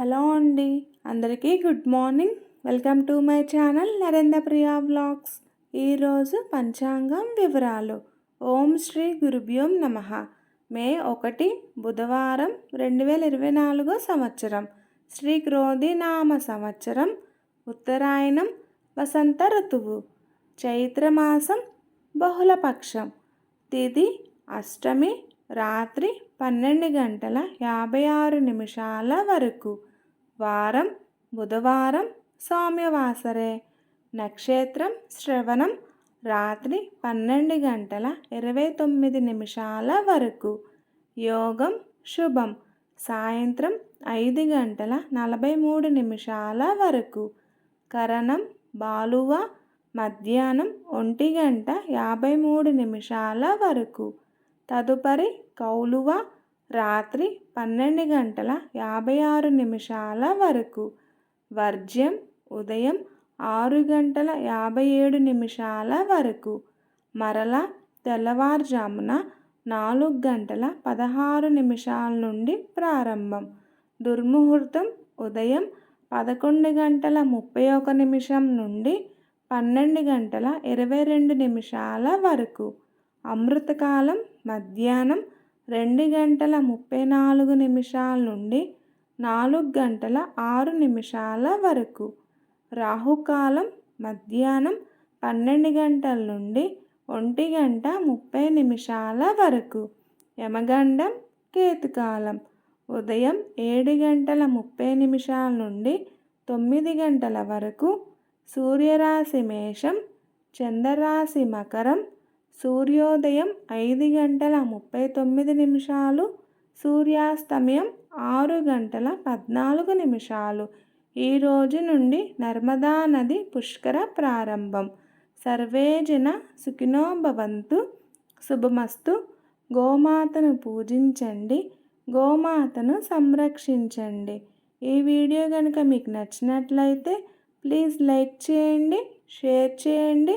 Hello అండి. అందరికీ good morning. Welcome to my channel Narendra Priya vlogs. ఈరోజు పంచాంగం వివరాలు. ఓం శ్రీ గురుభ్యోం నమ. మే ఒకటి బుధవారం రెండు వేల ఇరవై నాలుగో సంవత్సరం. శ్రీ క్రోధి నామ సంవత్సరం. ఉత్తరాయణం వసంత ఋతువు. చైత్రమాసం బహుళపక్షం. తిది అష్టమి రాత్రి పన్నెండు గంటల యాభై ఆరు నిమిషాల వరకు. వారం బుధవారం సౌమ్యవాసరే నక్షత్రం శ్రవణం రాత్రి పన్నెండు గంటల ఇరవై తొమ్మిది నిమిషాల వరకు. యోగం శుభం సాయంత్రం ఐదు గంటల నలభై మూడు నిమిషాల వరకు. కరణం బాలువ మధ్యాహ్నం ఒంటి గంట యాభై మూడు నిమిషాల వరకు. తదుపరి కౌలువ రాత్రి పన్నెండు గంటల యాభై ఆరు నిమిషాల వరకు. వర్జ్యం ఉదయం ఆరు గంటల యాభై ఏడు నిమిషాల వరకు. మరలా తెల్లవారుజామున నాలుగు గంటల పదహారు నిమిషాల నుండి ప్రారంభం. దుర్ముహూర్తం ఉదయం పదకొండు గంటల ముప్పై ఒక నిమిషం నుండి పన్నెండు గంటల ఇరవై రెండు నిమిషాల వరకు. అమృతకాలం మధ్యాహ్నం రెండు గంటల ముప్పై నాలుగు నిమిషాల నుండి నాలుగు గంటల ఆరు నిమిషాల వరకు. రాహుకాలం మధ్యాహ్నం పన్నెండు గంటల నుండి ఒంటి గంట ముప్పై నిమిషాల వరకు. యమగండం కేతుకాలం ఉదయం ఏడు గంటల ముప్పై నిమిషాల నుండి తొమ్మిది గంటల వరకు. సూర్యరాశి మేషం చంద్రరాశి మకరం సూర్యోదయం ఐదు గంటల ముప్పై తొమ్మిది నిమిషాలు సూర్యాస్తమయం ఆరు గంటల పద్నాలుగు నిమిషాలు. ఈ రోజు నుండి నర్మదా నది పుష్కర ప్రారంభం. సర్వేజన సుఖినో భవంతు. శుభమస్తు. గోమాతను పూజించండి. గోమాతను సంరక్షించండి. ఈ వీడియో కనుక మీకు నచ్చినట్లయితే ప్లీజ్ లైక్ చేయండి షేర్ చేయండి.